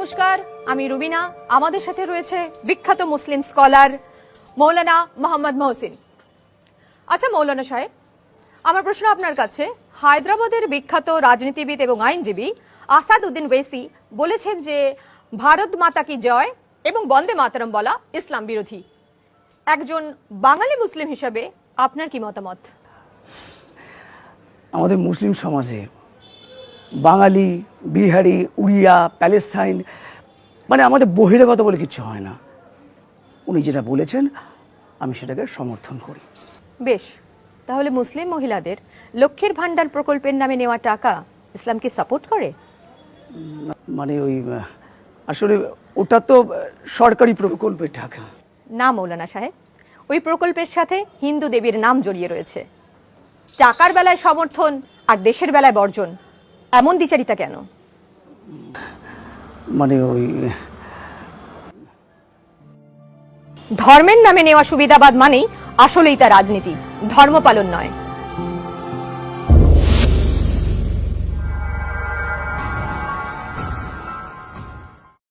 নমস্কার, আমি রুবিনা। আমাদের সাথে রয়েছে বিখ্যাত মুসলিম স্কলার মৌলানা মোহাম্মদ মহসিন। আচ্ছা মৌলানা সাহেব, আমার প্রশ্ন আপনার কাছে। হায়দ্রাবাদের বিখ্যাত রাজনীতিবিদ এবং আইনজীবী আসাদ উদ্দিন ওয়েসি বলেছেন যে, ভারত মাতা কি জয় এবং বন্দে মাতারম বলা ইসলাম বিরোধী। একজন বাঙালি মুসলিম হিসাবে আপনার কি মতামত? আমাদের মুসলিম সমাজে বাঙালি বিহারি উড়িয়া প্যালেস্তাইন মানে আমাদের বহিরাগত বলে কিছু হয় না। উনি যেটা বলেছেন আমি সেটাকে সমর্থন করি। বেশ তাহলে মুসলিম মহিলাদের লক্ষ্মীর ভান্ডার প্রকল্পের নামে নেওয়া টাকা ইসলামকে সাপোর্ট করে? মানে ওই আসলে ওটা তো সরকারি প্রকল্পের টাকা। না মৌলানা সাহেব ওই প্রকল্পের সাথে হিন্দু দেবীর নাম জড়িয়ে রয়েছে। টাকার বেলায় সমর্থন আর দেশের বেলায় বর্জন। এমন দ্বিচারিতা কেন? মানে ওই ধর্মের নামে নেওয়া সুবিধাবাদ মানেই আসলেই তা রাজনীতি ধর্ম পালন নয়।